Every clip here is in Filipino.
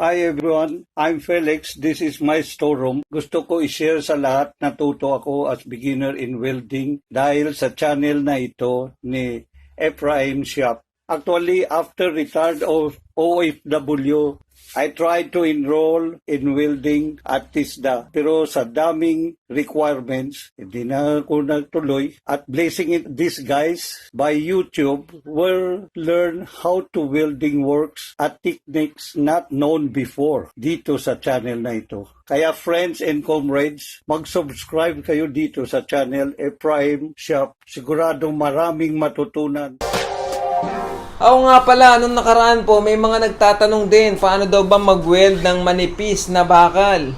Hi everyone, I'm Felix. This is my storeroom. Gusto ko i-share sa lahat na tuto ako as beginner in welding dahil sa channel na ito ni Ephraim Shop. Actually, after retired of OFW, I tried to enroll in welding at TISDA. Pero sa daming requirements, hindi na ako nagtuloy. At blessing it, these guys by YouTube will learn how to welding works at techniques not known before dito sa channel na ito. Kaya friends and comrades, mag-subscribe kayo dito sa channel Ephraim Shop. Sigurado maraming matutunan. Oo nga pala, nung nakaraan po, may mga nagtatanong din, paano daw ba mag-weld ng manipis na bakal?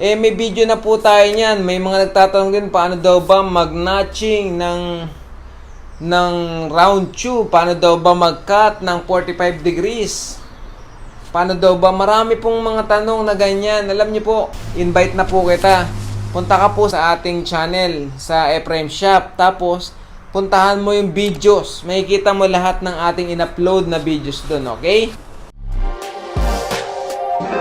Eh, may video na po tayo niyan. May mga nagtatanong din, paano daw ba mag-notching ng, ng round tube? Paano daw ba mag-cut ng 45 degrees? Paano daw ba? Marami pong mga tanong na ganyan. Alam niyo po, invite na po kita. Punta ka po sa ating channel, sa Ephraim Shop. Tapos, puntahan mo yung videos. Makikita mo lahat ng ating in-upload na videos doon, okay?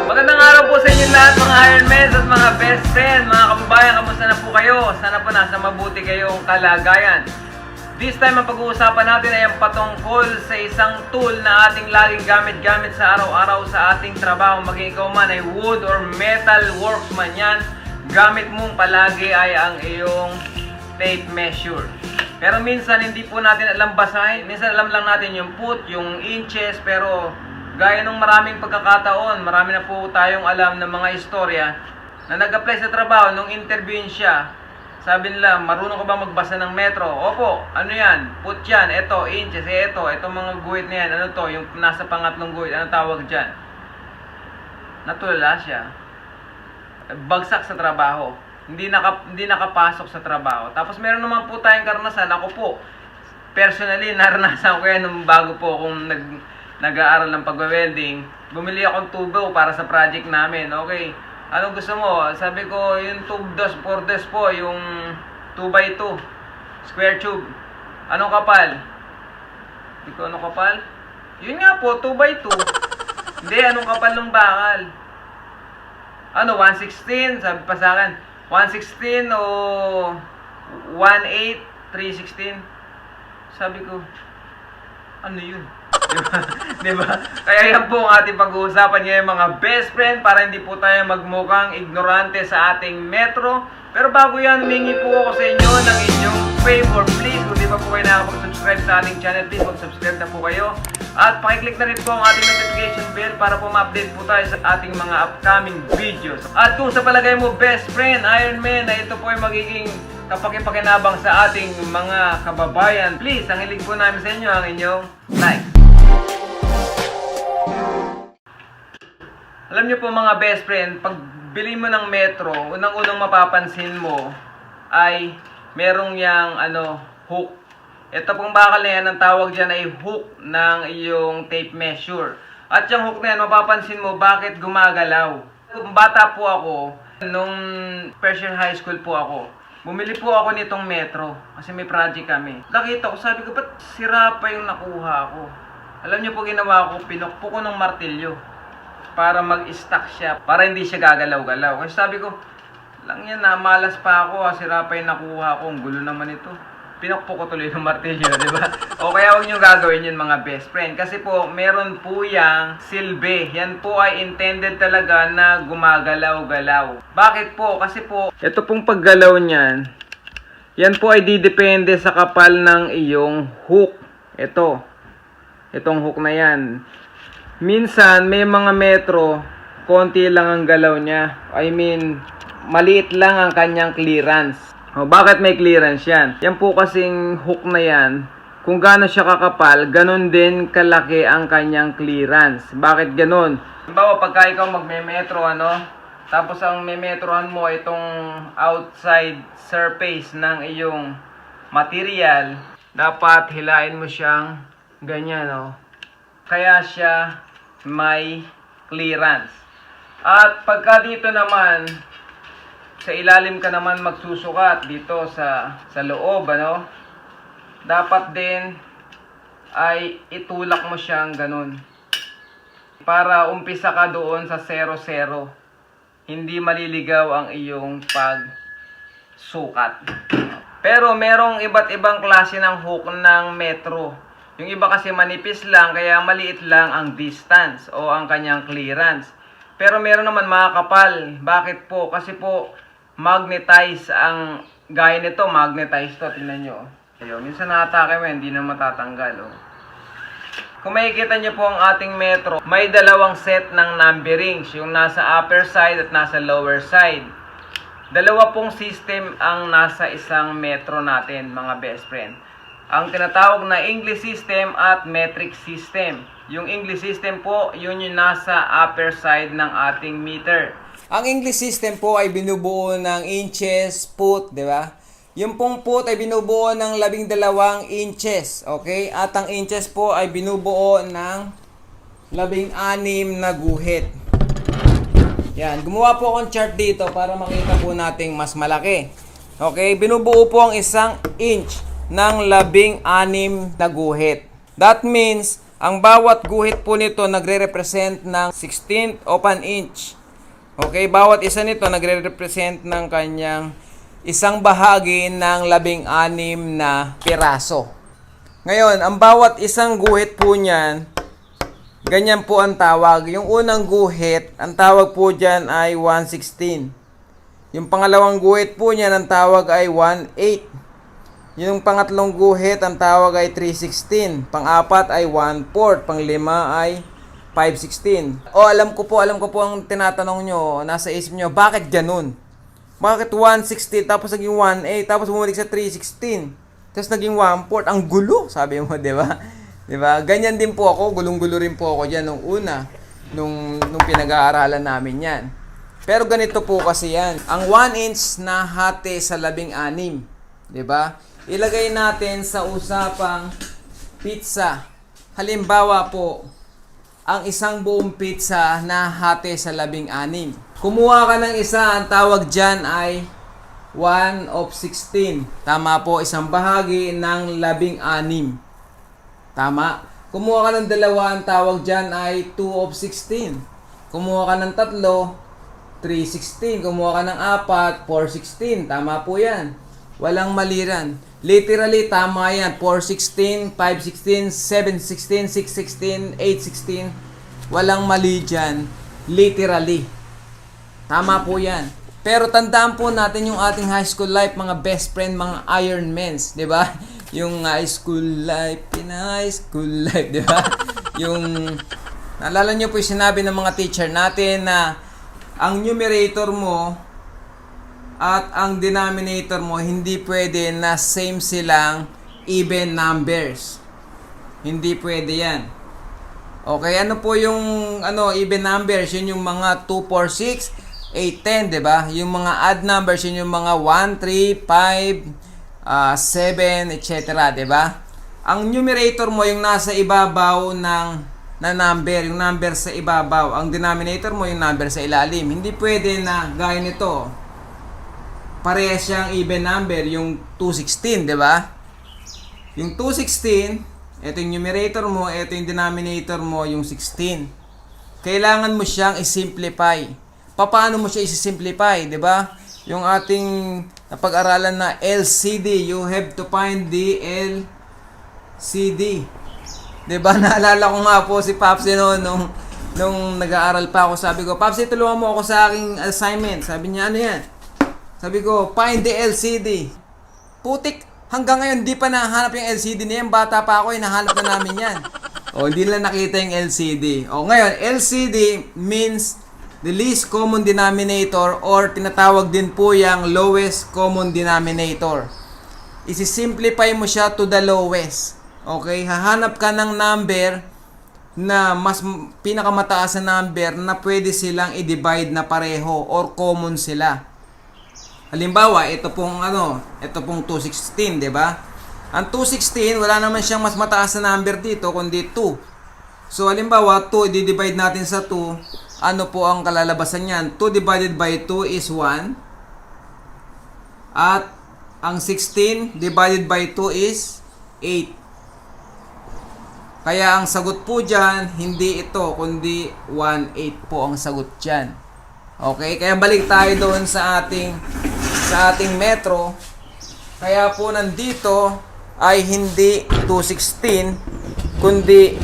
Magandang araw po sa inyo lahat mga Ironmans at mga best friend, mga kababayan, kamusta na po kayo? Sana po nasa mabuti kayong kalagayan. This time ang pag-uusapan natin ay ang patungkol sa isang tool na ating laging gamit-gamit sa araw-araw sa ating trabaho. Maging ikaw man ay wood or metal workman yan, gamit mong palagi ay ang iyong tape measure. Pero minsan hindi po natin alam basahin. Minsan alam lang natin yung foot, yung inches, pero gaya ng maraming pagkakataon, marami na po tayong alam ng mga istorya na nag-apply sa trabaho nung interviewin siya. Sabi nila, marunong ka ba magbasa ng metro? Opo, ano yan? Foot yan, eto, inches, eh, eto, eto mga guhit na yan, ano to, yung nasa pangatlong guhit, ano tawag dyan? Natulala siya bagsak sa trabaho. Hindi naka, hindi nakapasok sa trabaho. Tapos meron naman po tayong karanasan. Ako po, personally, naranasan ko yan nung bago po akong nag, nag-aaral ng pag-welding. Bumili akong tubo para sa project namin. Okay, anong gusto mo? Sabi ko, yung tube dos, four dos po, yung 2x2, square tube. Anong kapal? Hindi ko anong kapal? Yun nga po, 2x2. Hindi, anong kapal ng bakal? ano, 116, sabi pa sa akin, 116 o 18, 316. Sabi ko, ano yun? Diba? Kaya yan po ang ating pag-uusapan ngayon mga best friend para hindi po tayo magmukhang ignorante sa ating metro. Pero bago yan, humingi po ako sa inyo ng inyong favor. Please, kung di pa po kayo nakapag-subscribe sa ating channel, please mag-subscribe na po kayo. At pakiclick na rin po ang ating notification bell para po ma-update po tayo sa ating mga upcoming videos. At kung sa palagay mo, best friend, Iron Man, na ito po ay magiging kapakipakinabang sa ating mga kababayan, please, ang hilig po namin sa inyo ang inyong like. Alam niyo po mga best friend, pag bili mo ng metro, unang-unang mapapansin mo ay merong yang ano, hook. Ito pong bakal na yan, ang tawag dyan ay hook ng iyong tape measure. At yung hook na yan, mapapansin mo bakit gumagalaw. Kung bata po ako, nung year high school po ako, bumili po ako nitong metro kasi may project kami. Nakita ko, sabi ko, ba't sira pa yung nakuha ko? Alam niyo po ginawa ko, pinukpo ko ng martilyo para mag-stack siya, para hindi siya gagalaw-galaw. Kasi sabi ko, lang yan na, malas pa ako, ah, sira pa yung nakuha ko, ang gulo naman ito. Pinukpo ko tuloy ng martilyo, di ba? O kaya huwag nyo gagawin yun mga best friend. Kasi po, meron po yang silbi. Yan po ay intended talaga na gumagalaw-galaw. Bakit po? Kasi po, ito pong paggalaw niyan, yan po ay didepende sa kapal ng iyong hook. Ito. Itong hook na yan. Minsan, may mga metro, konti lang ang galaw niya. I mean, maliit lang ang kanyang clearance. O, bakit may clearance yan? Yan po kasing hook na yan, kung gaano siya kakapal, ganun din kalaki ang kanyang clearance. Bakit ganun? Halimbawa, pagka ikaw magme-metro, ano, tapos ang memetrohan mo itong outside surface ng iyong material, dapat hilain mo siyang ganyan, no? Kaya siya may clearance. At pagka dito naman, sa ilalim ka naman magsusukat dito sa sa loob, ano? Dapat din ay itulak mo siyang ganun. para umpisa ka doon sa 0-0. Hindi maliligaw ang iyong pagsukat. Pero merong iba't ibang klase ng hook ng metro. Yung iba kasi manipis lang, kaya maliit lang ang distance o ang kanyang clearance. Pero meron naman mga kapal. Bakit po? Kasi po, magnetize ang, gaya nito, magnetize to. Tingnan nyo. Ayun, minsan nakatake mo, hindi na matatanggal. Oh. Kung makikita nyo po ang ating metro, may dalawang set ng numberings, yung nasa upper side at nasa lower side. Dalawa pong system ang nasa isang metro natin, mga best friend. Ang tinatawag na English system at metric system. Yung English system po, yun yung nasa upper side ng ating meter. Ang English system po ay binubuo ng inches, foot, di ba? Yung pong foot ay binubuo ng labing dalawang inches, okay? At ang inches po ay binubuo ng labing anim na guhit. Yan, gumawa po akong chart dito para makita po nating mas malaki. Okay, binubuo po ang isang inch ng labing anim na guhit. That means, ang bawat guhit po nito nagre-represent ng 16th of an inch. Okay, bawat isa nito nagre-represent ng kanyang isang bahagi ng labing anim na piraso. Ngayon, ang bawat isang guhit po niyan, ganyan po ang tawag. Yung unang guhit, ang tawag po dyan ay 116. Yung pangalawang guhit po niyan, ang tawag ay 18. Yung pangatlong guhit, ang tawag ay 316. Pang-apat ay 1/4. Pang-lima ay 516. O alam ko po, alam ko po ang tinatanong nyo, nasa isip nyo, bakit ganun? Bakit 160 tapos naging 18 tapos bumalik sa 316? Tapos naging 1/4. Ang gulo, sabi mo, 'di ba? 'Di ba? Ganyan din po ako, gulong-gulo rin po ako diyan nung una nung nung pinag-aaralan namin 'yan. Pero ganito po kasi 'yan. Ang 1 inch na hati sa labing anim, 'di ba? Ilagay natin sa usapang pizza. Halimbawa po, ang isang buong pizza na hati sa labing anim. Kumuha ka ng isa, ang tawag dyan ay 1 of 16. Tama po, isang bahagi ng labing anim. Tama. Kumuha ka ng dalawa, ang tawag dyan ay 2 of 16. Kumuha ka ng tatlo, 316. Kumuha ka ng apat, 416. Tama po yan. Walang maliran. Literally, tama yan. 416, 516, 716, 616, 816. Walang mali dyan. Literally. Tama po yan. Pero tandaan po natin yung ating high school life, mga best friend, mga Iron Mens, di ba? Yung high school life, in high school life, di ba? yung, naalala nyo po yung sinabi ng mga teacher natin na ang numerator mo at ang denominator mo hindi pwede na same silang even numbers. Hindi pwede yan. Okay, ano po yung ano even numbers? Yun yung mga 2, 4, 6, 8, 10, 'di ba? Yung mga odd numbers yun yung mga 1, 3, 5, ah, 7, etc., 'di ba? Ang numerator mo yung nasa ibabaw ng na number, yung number sa ibabaw. Ang denominator mo yung number sa ilalim. Hindi pwede na gaya nito. Parehas siyang even number, yung 216, 'di ba? Yung 216, ito yung numerator mo, ito yung denominator mo, yung 16. Kailangan mo siyang i-simplify. Paano mo siya i-simplify, 'di ba? Yung ating napag-aralan na LCD, you have to find the LCD. 'Di ba? Naalala ko nga po si Papsi noon nung nung nag-aaral pa ako. Sabi ko, Papsi, tulungan mo ako sa aking assignment. Sabi niya, ano 'yan? Sabi ko, find the LCD. Putik, hanggang ngayon di pa nahanap yung LCD na yan. Bata pa ako, hinahanap na namin yan. O, hindi nila nakita yung LCD. O, ngayon, LCD means the least common denominator or tinatawag din po yung lowest common denominator. Isi-simplify mo siya to the lowest. Okay? Hahanap ka ng number na mas pinakamataas na number na pwede silang i-divide na pareho or common sila. Halimbawa, ito pong ano, ito pong 216, 'di ba? Ang 216, wala naman siyang mas mataas na number dito kundi 2. So halimbawa, 2 i-divide natin sa 2, ano po ang kalalabasan niyan? 2 divided by 2 is 1. At ang 16 divided by 2 is 8. Kaya ang sagot po dyan, hindi ito, kundi 1.8 po ang sagot dyan. Okay, kaya balik tayo doon sa ating sa ating metro. Kaya po nandito ay hindi 216 kundi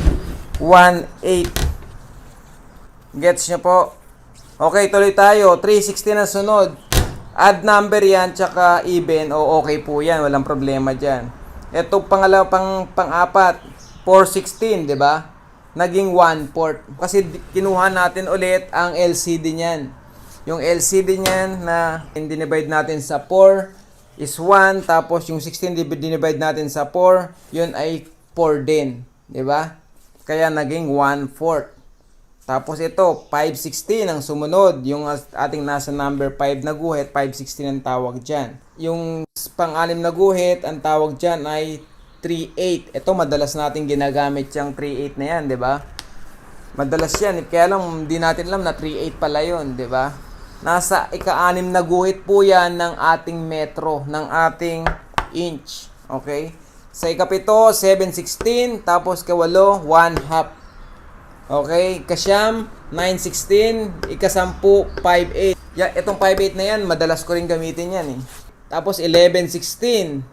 1.8. Gets nyo po? Okay, tuloy tayo. 360 na sunod. Add number yan, tsaka even. O okay po yan. Walang problema dyan. Ito pangalawa, pang, pang-apat. 416, di ba? Naging 1 port. Kasi kinuha natin ulit ang LCD niyan. Yung LCD niyan na dinivide natin sa 4 is 1. Tapos yung 16 div- dinivide natin sa 4, yun ay 4 din. Di ba? Kaya naging 1 fourth. Tapos ito, 516 ang sumunod. Yung ating nasa number 5 na guhit, 516 ang tawag dyan. Yung pang-anim na guhit, ang tawag dyan ay 38. Ito, madalas natin ginagamit yung 38 na yan, di ba? Madalas yan. Kaya lang, hindi natin alam na 38 pala yun, di ba? Nasa ika-anim na guhit po yan ng ating metro, ng ating inch. Okay? Sa ikapito, 716. Tapos kawalo, 1 half. Okay, kasyam, 916, ikasampu, 58. Ya, itong 58 na yan, madalas ko rin gamitin yan eh. Tapos 1116,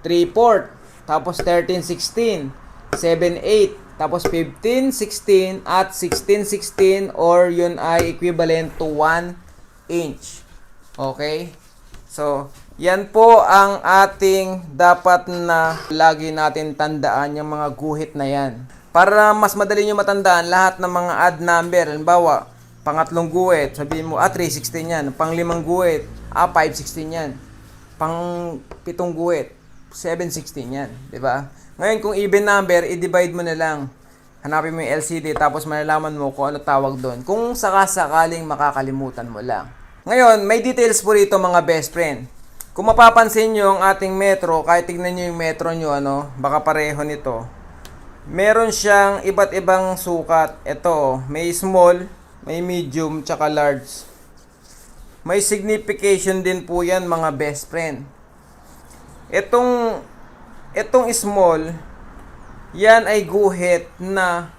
3 port. Tapos 1316, 78. Tapos 1516 at 1616 or yun ay equivalent to 1 inch. Okay? So, yan po ang ating dapat na lagi natin tandaan yung mga guhit na yan. Para mas madali nyo matandaan lahat ng mga add number. Halimbawa, pangatlong guhit, sabihin mo, ah, 316 yan. Panglimang guhit, ah, 516 yan. Pang pitong guhit, 716 yan. ba? Ngayon, kung even number, i-divide mo na lang. Hanapin mo yung LCD, tapos malalaman mo kung ano tawag doon. Kung sakasakaling makakalimutan mo lang. Ngayon, may details po rito mga best friend. Kung mapapansin nyo ang ating metro, kahit tignan nyo yung metro nyo, ano, baka pareho nito. Meron siyang iba't ibang sukat. Ito, may small, may medium, tsaka large. May signification din po yan mga best friend. Itong, itong small, yan ay guhit na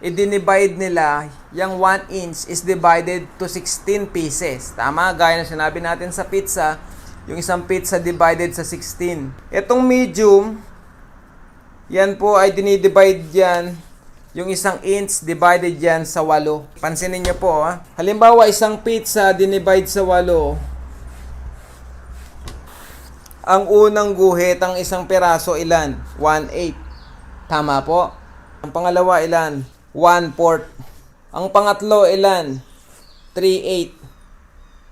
i-divide nila, yung 1 inch is divided to 16 pieces. Tama? Gaya na sinabi natin sa pizza, yung isang pizza divided sa 16. Itong medium, yan po ay dinidivide yan, yung isang inch divided yan sa 8. Pansinin niyo po, ha? Halimbawa, isang pizza dinivide sa 8. Ang unang guhit, ang isang peraso, ilan? 1/8. Tama po. Ang pangalawa, ilan? 1 fourth. Ang pangatlo, ilan? 3/8.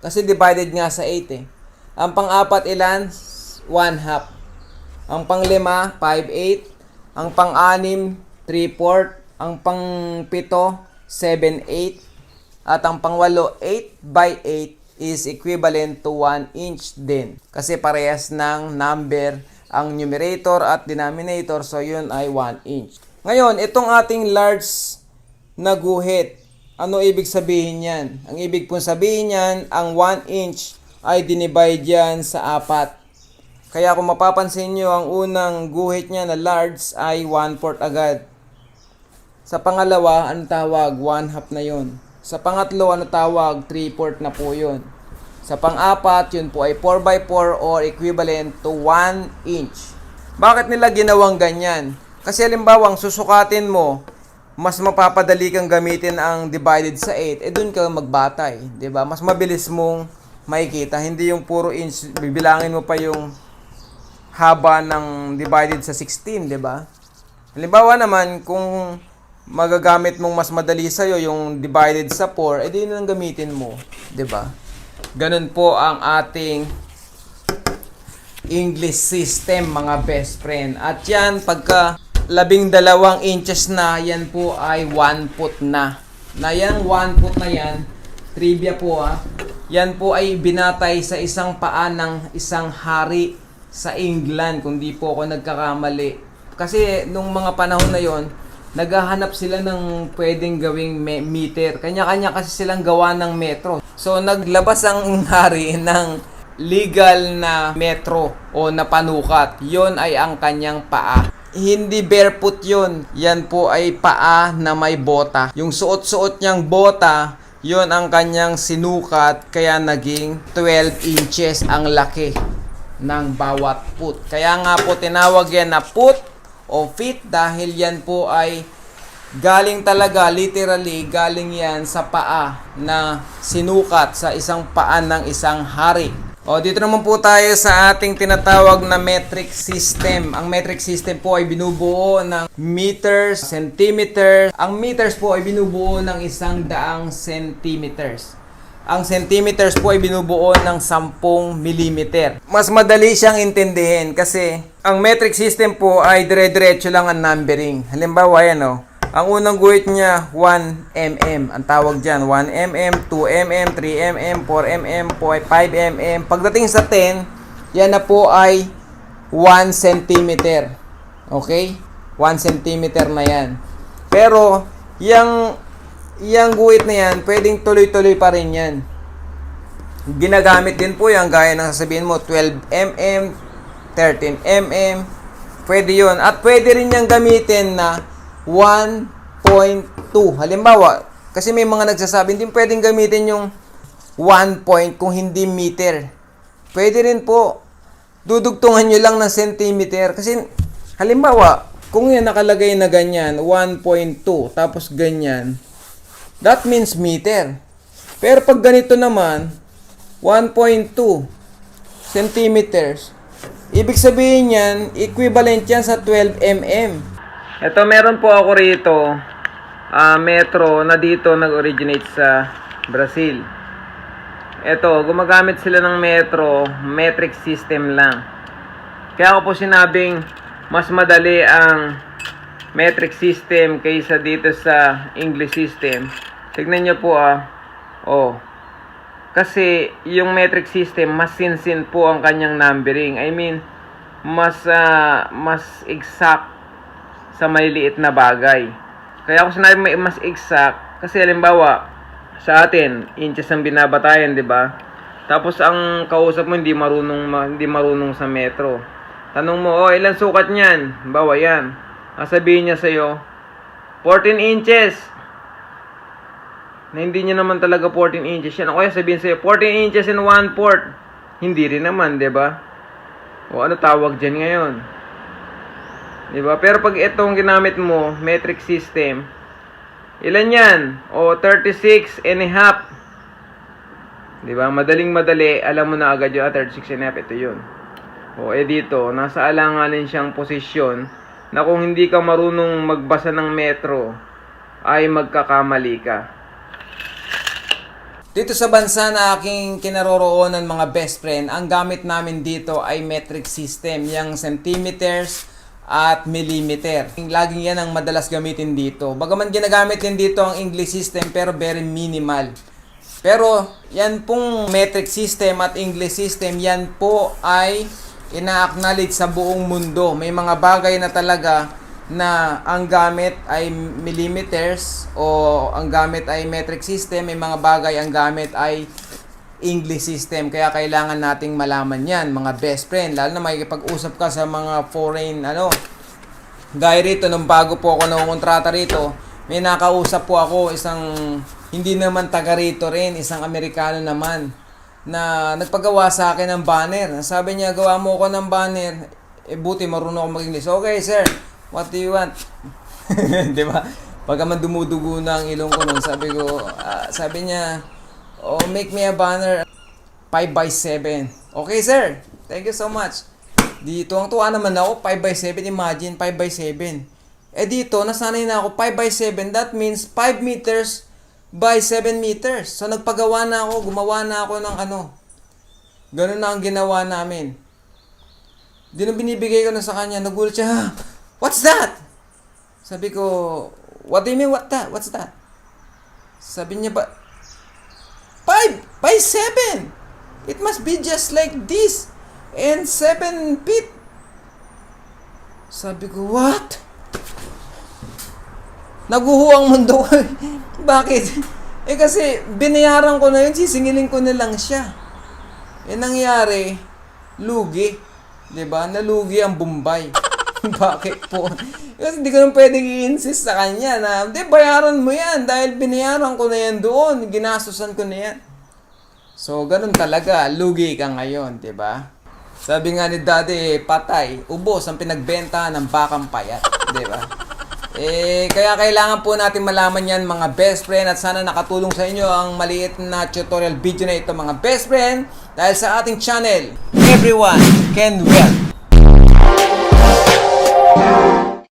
Kasi divided nga sa 8 eh. Ang pang-apat, ilan? 1 half. Ang panglima, 5/8. Ang pang-anim, 3 fourth. Ang pang-pito, 7/8. At ang pangwalo, 8 by 8 is equivalent to 1 inch din. Kasi parehas ng number ang numerator at denominator. So, yun ay 1 inch. Ngayon, itong ating large na guhit, ano ibig sabihin yan? Ang ibig pong sabihin yan, ang 1 inch ay dinivide yan sa apat. Kaya kung mapapansin nyo, ang unang guhit niya na large ay 1 fourth agad. Sa pangalawa, ano tawag? 1 half na yon. Sa pangatlo, ano tawag? 3 fourth na po yun. Sa pang-apat, yun po ay 4 by 4 or equivalent to 1 inch. Bakit nila ginawang ganyan? Kasi halimbawa, ang susukatin mo, mas mapapadali kang gamitin ang divided sa 8, eh dun ka magbatay, 'di ba? Mas mabilis mong makikita, hindi yung puro inch, bibilangin mo pa yung haba ng divided sa 16, 'di ba? Halimbawa naman, kung magagamit mong mas madali sa'yo yung divided sa 4, edi yun ang gamitin mo. 'di ba? Ganun po ang ating English system, mga best friend. At yan, pagka labing dalawang inches na, yan po ay 1 foot na. Na yan, 1 foot na yan, trivia po ah, yan po ay binatay sa isang paa ng isang hari sa England, kung di po ako nagkakamali. Kasi nung mga panahon na yon naghahanap sila ng pwedeng gawing me- meter. Kanya-kanya kasi silang gawa ng metro. So naglabas ang hari ng legal na metro o na panukat. Yon ay ang kanyang paa. Hindi barefoot yun. Yan po ay paa na may bota. Yung suot-suot niyang bota, yun ang kanyang sinukat kaya naging 12 inches ang laki ng bawat foot. Kaya nga po tinawag yan na foot o feet dahil yan po ay galing talaga, literally, galing yan sa paa na sinukat sa isang paa ng isang hari. O, dito naman po tayo sa ating tinatawag na metric system. Ang metric system po ay binubuo ng meters, centimeters. Ang meters po ay binubuo ng isang daang centimeters. Ang centimeters po ay binubuo ng 10 millimeter. Mas madali siyang intindihin kasi ang metric system po ay dire-diretso lang ang numbering. Halimbawa yan o. Ang unang guhit niya 1 mm. Ang tawag dyan 1 mm, 2 mm, 3 mm, 4 mm, 5 mm. Pagdating sa 10, yan na po ay 1 centimeter. Okay? 1 centimeter na yan. Pero, yung, yung guhit na yan, pwedeng tuloy-tuloy pa rin yan. Ginagamit din po yan, gaya ng sasabihin mo, 12 mm, 13 mm, pwede yon At pwede rin niyang gamitin na 1.2. Halimbawa, kasi may mga nagsasabi, hindi pwedeng gamitin yung 1 point kung hindi meter. Pwede rin po, dudugtungan nyo lang ng centimeter. Kasi, halimbawa, kung yan nakalagay na ganyan, 1.2, tapos ganyan, that means meter. Pero pag ganito naman, 1.2 centimeters, ibig sabihin yan, equivalent yan sa 12 mm. Ito, meron po ako rito, ah, metro na dito nag-originate sa Brazil. Ito, gumagamit sila ng metro, metric system lang. Kaya ako po sinabing mas madali ang metric system kaysa dito sa English system. Tignan nyo po ah. Oh. Kasi yung metric system, mas sinsin po ang kanyang numbering. I mean, mas ah, mas exact sa maliliit na bagay. Kaya ako sinabi may mas exact kasi halimbawa sa atin inches ang binabatayan, 'di ba? Tapos ang kausap mo hindi marunong ma- hindi marunong sa metro. Tanong mo, "Oh, ilan sukat niyan?" Bawa 'yan. Sasabihin niya sa iyo, 14 inches. Na hindi niya naman talaga 14 inches yan. O kaya sabihin sa'yo, 14 inches and 1 fourth. Hindi rin naman, 'di ba? O ano tawag diyan ngayon? 'Di ba? Pero pag itong ginamit mo, metric system, ilan 'yan? O 36 and a half. 'Di ba? Madaling madali, alam mo na agad yung ah, 36 and a half ito 'yun. O eh dito, nasa alanganin siyang posisyon na kung hindi ka marunong magbasa ng metro, ay magkakamali ka. Dito sa bansa na aking kinaroroonan mga best friend, ang gamit namin dito ay metric system, yung centimeters at millimeter. Laging yan ang madalas gamitin dito. Bagaman ginagamit din dito ang English system pero very minimal. Pero yan pong metric system at English system, yan po ay ina-acknowledge sa buong mundo. May mga bagay na talaga na ang gamit ay millimeters o ang gamit ay metric system, may mga bagay ang gamit ay English system. Kaya kailangan nating malaman yan, mga best friend. Lalo na makikipag-usap ka sa mga foreign, ano, gaya rito, nung bago po ako nangungontrata rito, may nakausap po ako isang hindi naman taga rito rin, isang Amerikano naman na nagpagawa sa akin ng banner. Sabi niya, gawa mo ako ng banner. Eh, buti marunong ako mag-English. Okay, sir. What do you want? Di ba? Pagka man dumudugo na ang ilong ko nun, sabi ko, ah, sabi niya, oh, make me a banner 5 by 7. Okay, sir. Thank you so much. Dito, ang tuwa naman ako, 5 by 7. Imagine, 5 by 7. Eh dito, nasanay na ako, 5 by 7. That means 5 meters by 7 meters. So, nagpagawa na ako, gumawa na ako ng ano. Ganun na ang ginawa namin. Di nung binibigay ko na sa kanya, nagulat siya, "Ha? What's that? Sabi ko, what do you mean, what that? What's that? Sabi niya ba, 5 by 7. It must be just like this. And 7 feet. Sabi ko, what? Naguho ang mundo ko. Bakit? Eh kasi, binayaran ko na yun, sisingilin ko na lang siya. Eh nangyari, lugi. ba? Nalugi ang Bombay. Bakit po? Kasi hindi ko nang pwedeng i-insist sa kanya na, hindi, bayaran mo yan dahil binayaran ko na yan doon, ginastusan ko na yan. So, ganun talaga, lugi ka ngayon, di ba? Sabi nga ni Daddy, patay, ubos ang pinagbenta ng bakang payat, di ba? Eh, kaya kailangan po natin malaman yan mga best friend at sana nakatulong sa inyo ang maliit na tutorial video na ito mga best friend dahil sa ating channel, everyone can well.